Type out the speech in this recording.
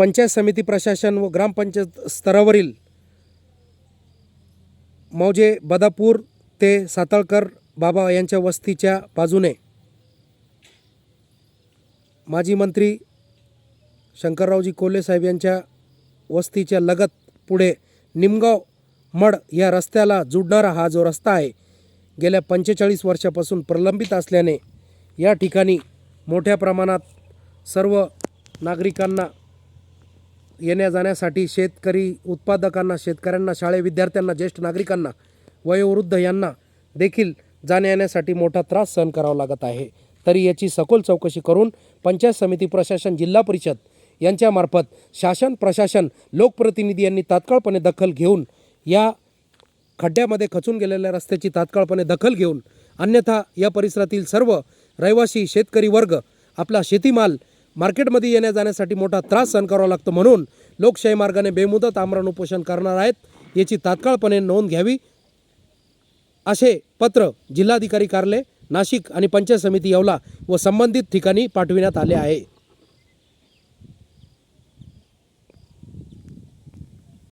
पंचायत समिती प्रशासन व ग्रामपंचायत स्तरावरील मौजे बदापूर ते साताळकर बाबा यांच्या वस्तीच्या बाजूने माजी मंत्री शंकररावजी कोल्हे साहेब यांच्या वस्तीच्या लगत पुढे निमगाव मड या रस्त्याला जुडणारा हा जो रस्ता आहे गेल्या पंचेचाळीस वर्षापासून प्रलंबित असल्याने या ठिकाणी मोठ्या प्रमाणात सर्व नागरिकांना येण्या जाण्यासाठी शेतकरी उत्पादकांना शेतकऱ्यांना शाळे विद्यार्थ्यांना ज्येष्ठ नागरिकांना वयोवृद्ध यांना देखील जाण्या येण्यासाठी मोठा त्रास सहन करावा लागत आहे. तरी याची सखोल चौकशी करून पंचायत समिती प्रशासन जिल्हा परिषद यांच्यामार्फत शासन प्रशासन लोकप्रतिनिधी यांनी तात्काळपणे दखल घेऊन या खड्ड्यामध्ये खचून गेलेल्या रस्त्याची तात्काळपणे दखल घेऊन अन्यथा या परिसरातील सर्व रहिवासी शेतकरी वर्ग आपला शेतीमाल मार्केटमध्ये येण्या जाण्यासाठी मोठा त्रास सहन करावा लागतो म्हणून लोकशाही मार्गाने बेमुदत आमरण उपोषण करणार आहेत. याची तात्काळपणे नोंद घ्यावी. असे पत्र जिल्हाधिकारी कार्यालय नाशिक आणि पंचायत समिती येवला व संबंधित ठिकाणी पाठविण्यात आले आहे.